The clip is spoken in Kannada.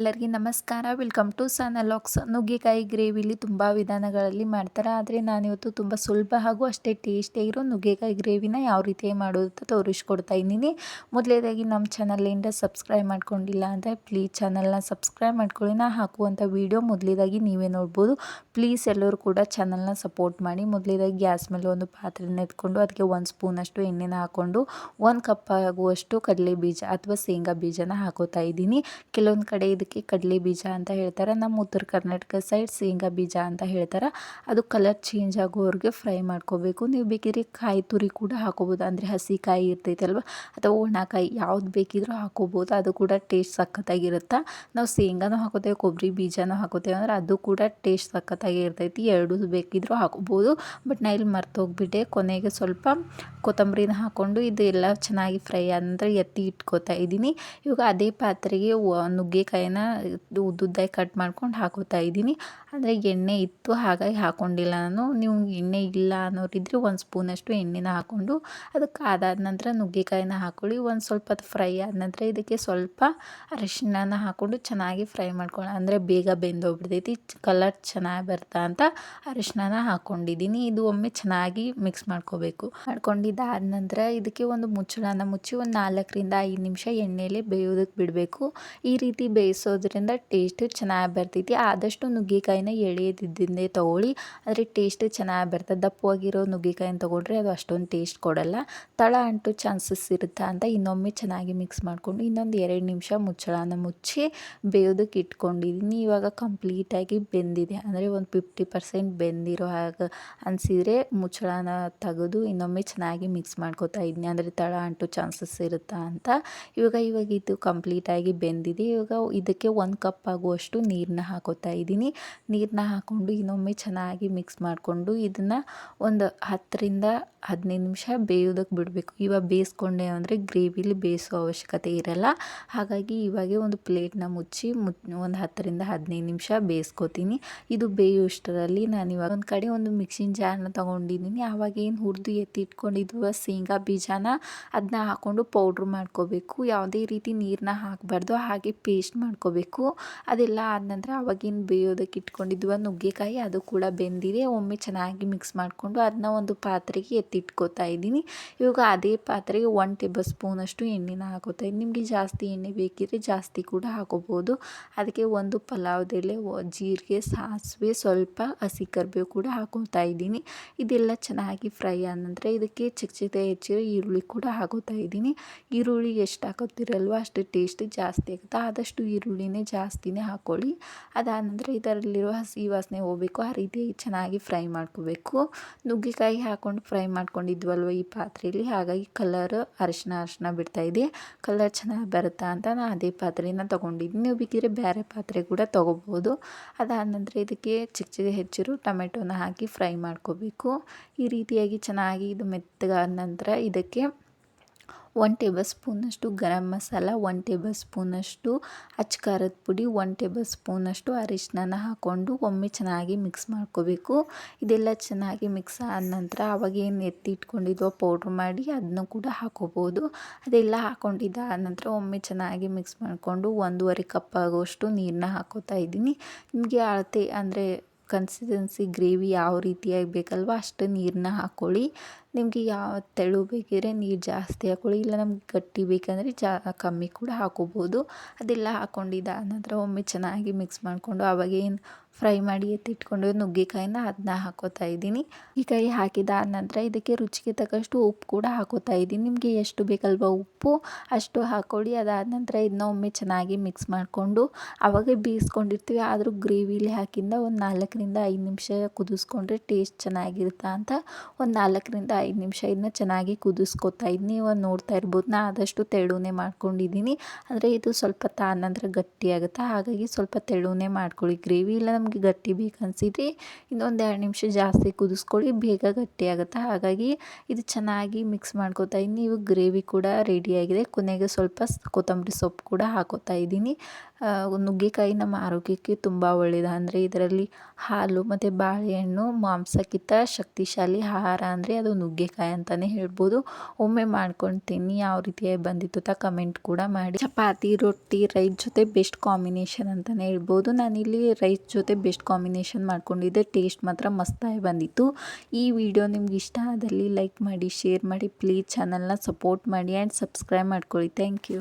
ಎಲ್ಲರಿಗೂ ನಮಸ್ಕಾರ. ವೆಲ್ಕಮ್ ಟು ಸನಲಾಕ್ಸ್ ನುಗ್ಗೆಕಾಯಿ ಗ್ರೇವಿಲಿ ತುಂಬ ವಿಧಾನಗಳಲ್ಲಿ ಮಾಡ್ತಾರೆ. ಆದರೆ ನಾನಿವತ್ತು ತುಂಬ ಸುಲಭ ಹಾಗೂ ಅಷ್ಟೇ ಟೇಸ್ಟಿಯಾಗಿರೋ ನುಗ್ಗೆಕಾಯಿ ಗ್ರೇವಿನ ಯಾವ ರೀತಿ ಮಾಡೋದು ಅಂತ ತೋರಿಸ್ಕೊಡ್ತಾ ಇದ್ದೀನಿ. ಮೊದಲೇದಾಗಿ ನಮ್ಮ ಚಾನಲಿಂದ ಸಬ್ಸ್ಕ್ರೈಬ್ ಮಾಡ್ಕೊಂಡಿಲ್ಲ ಅಂದರೆ ಪ್ಲೀಸ್ ಚಾನಲ್ನ ಸಬ್ಸ್ಕ್ರೈಬ್ ಮಾಡ್ಕೊಳ್ಳಿ. ನಾ ಹಾಕುವಂಥ ವೀಡಿಯೋ ಮೊದಲೇದಾಗಿ ನೀವೇ ನೋಡ್ಬೋದು. ಪ್ಲೀಸ್ ಎಲ್ಲರೂ ಕೂಡ ಚಾನಲ್ನ ಸಪೋರ್ಟ್ ಮಾಡಿ. ಮೊದಲೇದಾಗಿ ಗ್ಯಾಸ್ ಮೇಲೆ ಒಂದು ಪಾತ್ರೆನ ಎತ್ಕೊಂಡು ಅದಕ್ಕೆ ಒಂದು ಸ್ಪೂನಷ್ಟು ಎಣ್ಣೆನ ಹಾಕ್ಕೊಂಡು ಒಂದು ಕಪ್ ಆಗುವಷ್ಟು ಕಡಲೆ ಬೀಜ ಅಥವಾ ಶೇಂಗಾ ಬೀಜನ ಹಾಕೋತಾ ಇದ್ದೀನಿ. ಕೆಲವೊಂದು ಕಡೆ ಇದಕ್ಕೆ ಅದಕ್ಕೆ ಕಡಲೆ ಬೀಜ ಅಂತ ಹೇಳ್ತಾರೆ. ನಮ್ಮ ಉತ್ತರ ಕರ್ನಾಟಕ ಸೈಡ್ ಶೇಂಗಾ ಬೀಜ ಅಂತ ಹೇಳ್ತಾರೆ. ಅದು ಕಲರ್ ಚೇಂಜ್ ಆಗೋವರೆಗೆ ಫ್ರೈ ಮಾಡ್ಕೋಬೇಕು. ನೀವು ಬೇಕಿದ್ರೆ ಕಾಯಿ ತುರಿ ಕೂಡ ಹಾಕೋಬೋದು. ಅಂದರೆ ಹಸಿ ಕಾಯಿ ಇರ್ತೈತಲ್ವ? ಅಥವಾ ಒಣಕಾಯಿ ಯಾವ್ದು ಬೇಕಿದ್ರೂ ಹಾಕೋಬೋದು. ಅದು ಕೂಡ ಟೇಸ್ಟ್ ಸಖತ್ತಾಗಿರುತ್ತೆ? ನಾವು ಶೇಂಗಾನು ಹಾಕೋತೇವೆ, ಕೊಬ್ಬರಿ ಬೀಜನೂ ಹಾಕೋತೇವೆ. ಅಂದ್ರೆ ಅದು ಕೂಡ ಟೇಸ್ಟ್ ಸಖತ್ತಾಗಿ ಇರ್ತೈತಿ. ಎರಡು ಬೇಕಿದ್ರೂ ಹಾಕೋಬೋದು. ಬಟ್ ನಾ ಇಲ್ಲಿ ಮರ್ತೋಗ್ಬಿಟ್ಟೆ ಕೊನೆಗೆ ಸ್ವಲ್ಪ ಕೊತ್ತಂಬರಿನ ಹಾಕ್ಕೊಂಡು ಇದು ಎಲ್ಲ ಚೆನ್ನಾಗಿ ಫ್ರೈ ಆದ ಎತ್ತಿ ಇಟ್ಕೋತಾ ಇದ್ದೀನಿ. ಇವಾಗ ಅದೇ ಪಾತ್ರೆಗೆ ನುಗ್ಗೆಕಾಯಿನ ಉದ್ದುದ್ದಾಗಿ ಕಟ್ ಮಾಡ್ಕೊಂಡು ಹಾಕೋತಾ ಇದ್ದೀನಿ. ಅಂದರೆ ಎಣ್ಣೆ ಇತ್ತು, ಹಾಗಾಗಿ ಹಾಕ್ಕೊಂಡಿಲ್ಲ ನಾನು. ನೀವು ಎಣ್ಣೆ ಇಲ್ಲ ಅನ್ನೋರಿದ್ರೆ ಒಂದು ಸ್ಪೂನಷ್ಟು ಎಣ್ಣೆನ ಹಾಕ್ಕೊಂಡು ಅದಕ್ಕೆ ಅದಾದ ನಂತರ ನುಗ್ಗೆಕಾಯಿನ ಹಾಕ್ಕೊಳ್ಳಿ ಒಂದು ಸ್ವಲ್ಪ ಅದು ಫ್ರೈ ಆದ ನಂತರ ಇದಕ್ಕೆ ಸ್ವಲ್ಪ ಅರಿಶಿಣನ ಹಾಕ್ಕೊಂಡು ಚೆನ್ನಾಗಿ ಫ್ರೈ ಮಾಡ್ಕೊಳ್ಳಿ ಅಂದರೆ ಬೇಗ ಬೆಂದೋಗ್ಬಿಡ್ತೈತಿ. ಕಲರ್ ಚೆನ್ನಾಗಿ ಬರ್ತಾ ಅಂತ ಅರಿಶಿಣನ ಹಾಕ್ಕೊಂಡಿದ್ದೀನಿ ಇದು ಒಮ್ಮೆ ಚೆನ್ನಾಗಿ ಮಿಕ್ಸ್ ಮಾಡ್ಕೋಬೇಕು. ಮಾಡ್ಕೊಂಡಿದ್ದಾದ ನಂತರ ಇದಕ್ಕೆ ಒಂದು ಮುಚ್ಚಳನ ಮುಚ್ಚಿ ಒಂದು ನಾಲ್ಕರಿಂದ ಐದು ನಿಮಿಷ ಎಣ್ಣೆಯಲ್ಲಿ ಬೇಯೋದಕ್ಕೆ ಬಿಡಬೇಕು. ಈ ರೀತಿ ಬೇಯಿಸೋದ್ರಿಂದ ಟೇಸ್ಟ್ ಚೆನ್ನಾಗಿ ಬರ್ತೈತಿ. ಆದಷ್ಟು ನುಗ್ಗೆಕಾಯಿನ ಎಳೆಯದಿದ್ದೇ ತೊಗೊಳ್ಳಿ. ಆದರೆ ಟೇಸ್ಟ್ ಚೆನ್ನಾಗಿ ಬರ್ತದೆ ದಪ್ಪವಾಗಿರೋ ನುಗ್ಗೆಕಾಯಿನ ತೊಗೊಂಡ್ರೆ ಅದು ಅಷ್ಟೊಂದು ಟೇಸ್ಟ್ ಕೊಡಲ್ಲ. ತಳ ಅಂಟು ಚಾನ್ಸಸ್ ಇರುತ್ತೆ ಅಂತ ಇನ್ನೊಮ್ಮೆ ಚೆನ್ನಾಗಿ ಮಿಕ್ಸ್ ಮಾಡಿಕೊಂಡು ಇನ್ನೊಂದು ಎರಡು ನಿಮಿಷ ಮುಚ್ಚಳನ ಮುಚ್ಚಿ ಬೇಯೋದಕ್ಕೆ ಇಟ್ಕೊಂಡಿದ್ದೀನಿ ಇವಾಗ ಕಂಪ್ಲೀಟಾಗಿ ಬೆಂದಿದೆ. ಅಂದರೆ ಒಂದು ಫಿಫ್ಟಿ ಪರ್ಸೆಂಟ್ ಬೆಂದಿರೋ ಹಾಗೆ ಅನಿಸಿದರೆ ಮುಚ್ಚಳನ ತೆಗೆದು ಇನ್ನೊಮ್ಮೆ ಚೆನ್ನಾಗಿ ಮಿಕ್ಸ್ ಮಾಡ್ಕೋತಾ ಇದ್ದೀನಿ ಅಂದರೆ ತಳ ಅಂಟು ಚಾನ್ಸಸ್ ಇರುತ್ತಾ ಅಂತ. ಇವಾಗ ಇವಾಗ ಇದು ಕಂಪ್ಲೀಟಾಗಿ ಬೆಂದಿದೆ. ಇವಾಗ ಇದಕ್ಕೆ ಒಂದು ಕಪ್ ಆಗುವಷ್ಟು ನೀರನ್ನ ಹಾಕೋತಾ ಇದ್ದೀನಿ. ನೀರನ್ನ ಹಾಕ್ಕೊಂಡು ಇನ್ನೊಮ್ಮೆ ಚೆನ್ನಾಗಿ ಮಿಕ್ಸ್ ಮಾಡಿಕೊಂಡು ಇದನ್ನು ಒಂದು ಹತ್ತರಿಂದ ಹದಿನೈದು ನಿಮಿಷ ಬೇಯೋದಕ್ಕೆ ಬಿಡಬೇಕು. ಇವಾಗ ಬೇಯಿಸ್ಕೊಂಡೆ ಅಂದರೆ ಗ್ರೇವಿಲಿ ಬೇಯಿಸೋ ಅವಶ್ಯಕತೆ ಇರಲ್ಲ. ಹಾಗಾಗಿ ಇವಾಗೆ ಒಂದು ಪ್ಲೇಟ್ನ ಮುಚ್ಚಿ ಮು, ಒಂದು ಹತ್ತರಿಂದ ಹದಿನೈದು ನಿಮಿಷ ಬೇಯಿಸ್ಕೊತೀನಿ. ಇದು ಬೇಯುವಷ್ಟರಲ್ಲಿ ನಾನು ಇವಾಗ ಒಂದು ಕಡೆ ಒಂದು ಮಿಕ್ಸಿನ ಜಾರನ್ನ ತೊಗೊಂಡಿದ್ದೀನಿ. ಆವಾಗ ಏನು ಹುರಿದು ಎತ್ತಿ ಇಟ್ಕೊಂಡಿದ್ವ ಶೇಂಗಾ ಬೀಜನ ಅದನ್ನ ಹಾಕ್ಕೊಂಡು ಪೌಡ್ರ್ ಮಾಡ್ಕೋಬೇಕು. ಯಾವುದೇ ರೀತಿ ನೀರನ್ನ ಹಾಕಬಾರ್ದು. ಹಾಗೆ ಪೇಸ್ಟ್ ಮಾಡ್ಕೋಬೇಕು. ಅದೆಲ್ಲ ಆದ ನಂತರ ಅವಾಗಿನ ಬೇಯೋದಕ್ಕೆ ಇಟ್ಕೊಂಡಿದ್ವ ನುಗ್ಗೆಕಾಯಿ, ಅದು ಕೂಡ ಬೆಂದಿದೆ. ಒಮ್ಮೆ ಚೆನ್ನಾಗಿ ಮಿಕ್ಸ್ ಮಾಡಿಕೊಂಡು ಅದನ್ನ ಒಂದು ಪಾತ್ರೆಗೆ ಎತ್ತಿಟ್ಕೋತಾ ಇದ್ದೀನಿ. ಇವಾಗ ಅದೇ ಪಾತ್ರೆಗೆ ಒನ್ ಟೇಬಲ್ ಸ್ಪೂನಷ್ಟು ಎಣ್ಣೆನ ಹಾಕೋತಾ ಇದ್ದೀನಿ. ನಿಮಗೆ ಜಾಸ್ತಿ ಎಣ್ಣೆ ಬೇಕಿದ್ರೆ ಜಾಸ್ತಿ ಕೂಡ ಹಾಕೋಬೋದು. ಅದಕ್ಕೆ ಒಂದು ಪಲಾವ್ದೆಲೆ ಜೀರಿಗೆ, ಸಾಸಿವೆ, ಸ್ವಲ್ಪ ಹಸಿ ಕರಿಬೇವು ಕೂಡ ಹಾಕೋತಾ ಇದ್ದೀನಿ. ಇದೆಲ್ಲ ಚೆನ್ನಾಗಿ ಫ್ರೈ ಆದ ನಂತರ ಇದಕ್ಕೆ ಚಿಕ್ಕ ಚಿಕ್ಕ ಹೆಚ್ಚಿರೋ ಈರುಳ್ಳಿ ಕೂಡ ಹಾಕೋತಾ ಇದ್ದೀನಿ. ಈರುಳ್ಳಿ ಎಷ್ಟು ಹಾಕೋತಿರಲ್ವ ಅಷ್ಟು ಟೇಸ್ಟ್ ಜಾಸ್ತಿ ಆಗುತ್ತೆ, ಆದಷ್ಟು ಈರುಳ್ಳಿನೇ ಜಾಸ್ತಿನೇ ಹಾಕ್ಕೊಳ್ಳಿ ಅದಾದ ನಂತರ ಇದರಲ್ಲಿರುವ ಹಸಿ ವಾಸನೆ ಹೋಗಬೇಕು. ಆ ರೀತಿ ಚೆನ್ನಾಗಿ ಫ್ರೈ ಮಾಡ್ಕೋಬೇಕು. ನುಗ್ಗೆಕಾಯಿ ಹಾಕ್ಕೊಂಡು ಫ್ರೈ ಮಾಡ್ಕೊಂಡಿದ್ವಲ್ವ ಈ ಪಾತ್ರೆಯಲ್ಲಿ? ಹಾಗಾಗಿ ಕಲರ್ ಅರಿಶಿನ ಅರಿಶಿನ ಬಿಡ್ತಾಯಿದೆ ಕಲರ್ ಚೆನ್ನಾಗಿ ಬರುತ್ತಾ ಅಂತ ನಾನು ಅದೇ ಪಾತ್ರೆನ ತೊಗೊಂಡಿದ್ದೀನಿ. ನೀವು ಬೇಕಿದ್ರೆ ಬೇರೆ ಪಾತ್ರೆ ಕೂಡ ತೊಗೋಬೋದು. ಅದಾದ ನಂತರ ಇದಕ್ಕೆ ಚಿಕ್ಕ ಚಿಕ್ಕ ಹೆಚ್ಚಿರು ಟೊಮೆಟೊನ ಹಾಕಿ ಫ್ರೈ ಮಾಡ್ಕೋಬೇಕು. ಈ ರೀತಿಯಾಗಿ ಚೆನ್ನಾಗಿ ಇದು ಮೆತ್ತಗಾದ ನಂತರ ಇದಕ್ಕೆ ಒನ್ ಟೇಬಲ್ ಸ್ಪೂನಷ್ಟು ಗರಂ ಮಸಾಲ, ಒನ್ ಟೇಬಲ್ ಸ್ಪೂನಷ್ಟು ಅಚ್ಚ ಖಾರದ ಪುಡಿ, ಒನ್ ಟೇಬಲ್ ಸ್ಪೂನಷ್ಟು ಅರಿಶಿನ ಹಾಕ್ಕೊಂಡು ಒಮ್ಮೆ ಚೆನ್ನಾಗಿ ಮಿಕ್ಸ್ ಮಾಡ್ಕೋಬೇಕು. ಇದೆಲ್ಲ ಚೆನ್ನಾಗಿ ಮಿಕ್ಸ್ ಆದ ನಂತರ ಅವಾಗ ಏನು ಎತ್ತಿ ಇಟ್ಕೊಂಡಿದ್ವ ಪೌಡ್ರ್ ಮಾಡಿ ಅದನ್ನು ಕೂಡ ಹಾಕೋಬೋದು. ಅದೆಲ್ಲ ಹಾಕ್ಕೊಂಡಿದ್ದಾದ ನಂತರ ಒಮ್ಮೆ ಚೆನ್ನಾಗಿ ಮಿಕ್ಸ್ ಮಾಡಿಕೊಂಡು ಒಂದೂವರೆ ಕಪ್ ಆಗೋಷ್ಟು ನೀರನ್ನ ಹಾಕೋತಾ ಇದ್ದೀನಿ. ನಿಮಗೆ ಅಳತೆ ಅಂದರೆ ಕನ್ಸಿಸ್ಟೆನ್ಸಿ ಗ್ರೇವಿ ಯಾವ ರೀತಿಯಾಗಿ ಬೇಕಲ್ವ ಅಷ್ಟು ನೀರನ್ನ ಹಾಕ್ಕೊಳ್ಳಿ ನಿಮಗೆ ಯಾವ ತೆಳು ಬೇಕಿದ್ರೆ ನೀರು ಜಾಸ್ತಿ ಹಾಕ್ಕೊಳ್ಳಿ ಇಲ್ಲ ನಮ್ಗೆ ಗಟ್ಟಿ ಬೇಕಂದರೆ ಜಾ, ಕಮ್ಮಿ ಕೂಡ ಹಾಕೋಬೋದು. ಅದೆಲ್ಲ ಹಾಕ್ಕೊಂಡಿದ್ದ ನಂತರ ಒಮ್ಮೆ ಚೆನ್ನಾಗಿ ಮಿಕ್ಸ್ ಮಾಡಿಕೊಂಡು ಅವಾಗೇನು ಫ್ರೈ ಮಾಡಿ ಎತ್ತಿಟ್ಕೊಂಡು ನುಗ್ಗೆಕಾಯಿನ ಅದನ್ನ ಹಾಕೋತಾ ಇದ್ದೀನಿ. ಈ ಕಾಯಿ ಹಾಕಿದಾದ ನಂತರ ಇದಕ್ಕೆ ರುಚಿಗೆ ತಕ್ಕಷ್ಟು ಉಪ್ಪು ಕೂಡ ಹಾಕೋತಾ ಇದ್ದೀನಿ. ನಿಮಗೆ ಎಷ್ಟು ಬೇಕಲ್ವ ಉಪ್ಪು, ಅಷ್ಟು ಹಾಕೊಳ್ಳಿ. ಅದಾದ ನಂತರ ಇದನ್ನ ಒಮ್ಮೆ ಚೆನ್ನಾಗಿ ಮಿಕ್ಸ್ ಮಾಡಿಕೊಂಡು ಅವಾಗೇ ಬೇಯಿಸ್ಕೊಂಡಿರ್ತೀವಿ. ಆದರೂ ಗ್ರೇವಿಲಿ ಹಾಕಿಂದ ಒಂದು ನಾಲ್ಕರಿಂದ ಐದು ನಿಮಿಷ ಕುದಿಸ್ಕೊಂಡ್ರೆ ಟೇಸ್ಟ್ ಚೆನ್ನಾಗಿರುತ್ತಾ ಅಂತ ಒಂದು ನಾಲ್ಕರಿಂದ ಐದು ನಿಮಿಷ ಇದನ್ನ ಚೆನ್ನಾಗಿ ಕುದಿಸ್ಕೊತಾ ಇದ್ದೀನಿ ಇವಾಗ ನೋಡ್ತಾ ಇರ್ಬೋದು. ನಾ ಆದಷ್ಟು ತೆಳುನೇ ಮಾಡ್ಕೊಂಡಿದ್ದೀನಿ. ಆದರೆ ಇದು ಸ್ವಲ್ಪ ತಾನಂದ್ರೆ ಗಟ್ಟಿ ಆಗುತ್ತೆ? ಹಾಗಾಗಿ ಸ್ವಲ್ಪ ತೆಳುನೇ ಮಾಡ್ಕೊಳ್ಳಿ. ಗ್ರೇವಿ ಇಲ್ಲ ನಮಗೆ ಗಟ್ಟಿ ಬೇಕು ಇನ್ನೊಂದು ಎರಡು ನಿಮಿಷ ಜಾಸ್ತಿ ಕುದಿಸ್ಕೊಳ್ಳಿ. ಬೇಗ ಗಟ್ಟಿ ಆಗುತ್ತೆ? ಹಾಗಾಗಿ ಇದು ಚೆನ್ನಾಗಿ ಮಿಕ್ಸ್ ಮಾಡ್ಕೊತಾ ಇದ್ದೀನಿ ಇವಾಗ ಗ್ರೇವಿ ಕೂಡ ರೆಡಿಯಾಗಿದೆ ಕೊನೆಗೆ ಸ್ವಲ್ಪ ಕೊತ್ತಂಬರಿ ಸೊಪ್ಪು ಕೂಡ ಹಾಕೋತಾ ಇದ್ದೀನಿ. ನುಗ್ಗೆಕಾಯಿ ನಮ್ಮ ಆರೋಗ್ಯಕ್ಕೆ ತುಂಬ ಒಳ್ಳೆಯದು ಅಂದರೆ ಇದರಲ್ಲಿ ಹಾಲು ಮತ್ತು ಬಾಳೆಹಣ್ಣು, ಮಾಂಸಕ್ಕಿಂತ ಶಕ್ತಿಶಾಲಿ ಆಹಾರ ಅಂದರೆ ಅದು ನುಗ್ಗೆಕಾಯಿ ಅಂತಲೇ ಹೇಳ್ಬೋದು. ಒಮ್ಮೆ ಮಾಡ್ಕೊಂಡು ತಿನ್ನಿ ಯಾವ ರೀತಿಯಾಗಿ ಬಂದಿತ್ತು ಅಂತ ಕಮೆಂಟ್ ಕೂಡ ಮಾಡಿ. ಚಪಾತಿ, ರೊಟ್ಟಿ, ರೈಸ್ ಜೊತೆ ಬೆಸ್ಟ್ ಕಾಂಬಿನೇಷನ್ ಅಂತಲೇ ಹೇಳ್ಬೋದು. ನಾನಿಲ್ಲಿ ರೈಸ್ ಜೊತೆ ಬೆಸ್ಟ್ ಕಾಂಬಿನೇಷನ್ ಮಾಡ್ಕೊಂಡಿದ್ದೆ ಟೇಸ್ಟ್ ಮಾತ್ರ ಮಸ್ತಾಗಿ ಬಂದಿತ್ತು. ಈ ವಿಡಿಯೋ ನಿಮ್ಗೆ ಇಷ್ಟ ಆದಲ್ಲಿ ಲೈಕ್ ಮಾಡಿ ಶೇರ್ ಮಾಡಿ ಪ್ಲೀಸ್ ಚಾನಲ್ನ ಸಪೋರ್ಟ್ ಮಾಡಿ ಆ್ಯಂಡ್ ಸಬ್ಸ್ಕ್ರೈಬ್ ಮಾಡ್ಕೊಳ್ಳಿ. Thank you